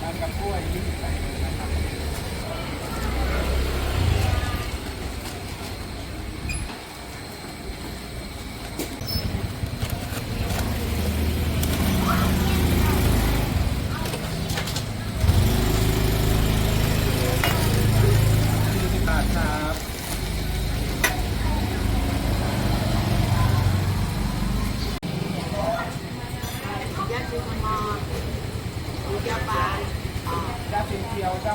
กล้วย น้ำกับกล้วยยี่สิบแปดนะครับ สี่สิบบาทครับ ยัดยูมอหรือยาปลา จ้า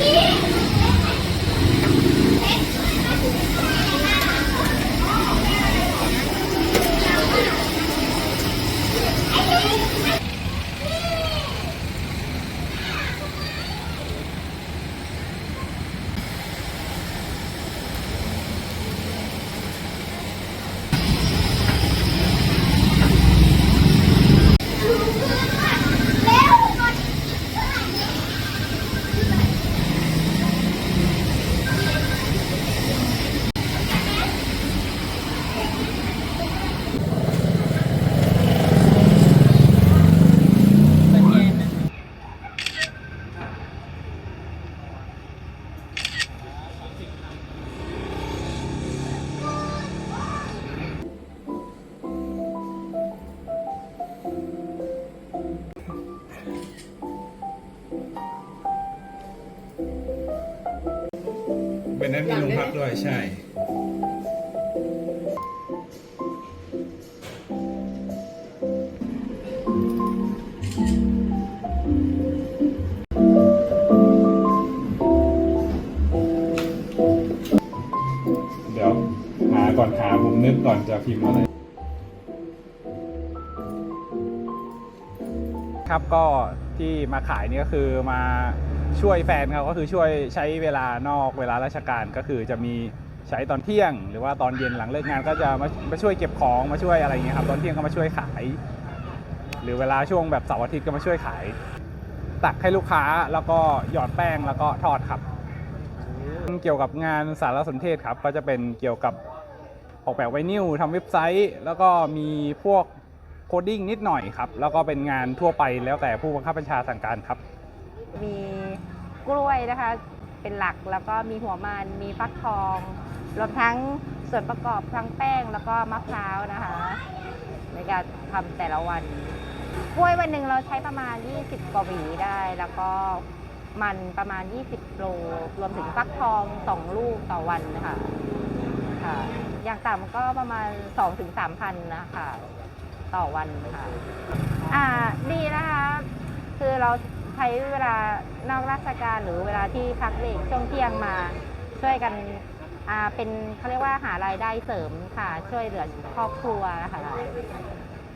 สี เป็นนั้นมีโรงพักด้วยใช่ เดี๋ยวหาก่อนหาผมนึกก่อนจะพิมพ์อะไร ครับก็ที่มาขายนี่ก็คือมาช่วยแฟนเขาก็คือช่วยใช้เวลานอกเวลาราชการก็คือจะมีใช้ตอนเที่ยง หรือว่าตอนเย็นหลังเลิกงานก็จะมามาช่วยเก็บของมาช่วยอะไรอย่างเงี้ยครับตอนเที่ยงก็มาช่วยขาย หรือเวลาช่วงแบบเสาร์อาทิตย์ก็มาช่วยขาย ตักให้ลูกค้าแล้วก็หยอดแป้งแล้วก็ทอดครับ เกี่ยวกับงานสารสนเทศครับ ก็จะเป็นเกี่ยวกับออกแบบไวนิลทำเว็บไซต์ แล้วก็มีพวก โคดดิ้งนิดหน่อยครับ แล้วก็เป็นงานทั่วไปแล้วแต่ผู้บังคับบัญชาสั่งการครับ มีกล้วยนะคะ เป็นหลักแล้วก็มีหัวมันมีฟักทอง รวมทั้งส่วนประกอบทั้งแป้งแล้วก็มะพร้าวนะคะ ในการทำแต่ละวันกล้วยวันหนึ่งเราใช้ประมาณ 20 กว่าหวีได้ แล้วก็มันประมาณ 20 โล รวมถึงฟักทอง 2 ลูกต่อวันนะคะค่ะ อย่างต่ำก็ประมาณ 2-3พันนะคะ ต่อวันค่ะอ่าดีนะคะ คือเราใช้เวลานอกราชการหรือเวลาที่พักเบรกช่วงเที่ยงมาช่วยกันอ่าเป็นเขาเรียกว่าหารายได้เสริมค่ะ ช่วยเหลือครอบครัวนะคะ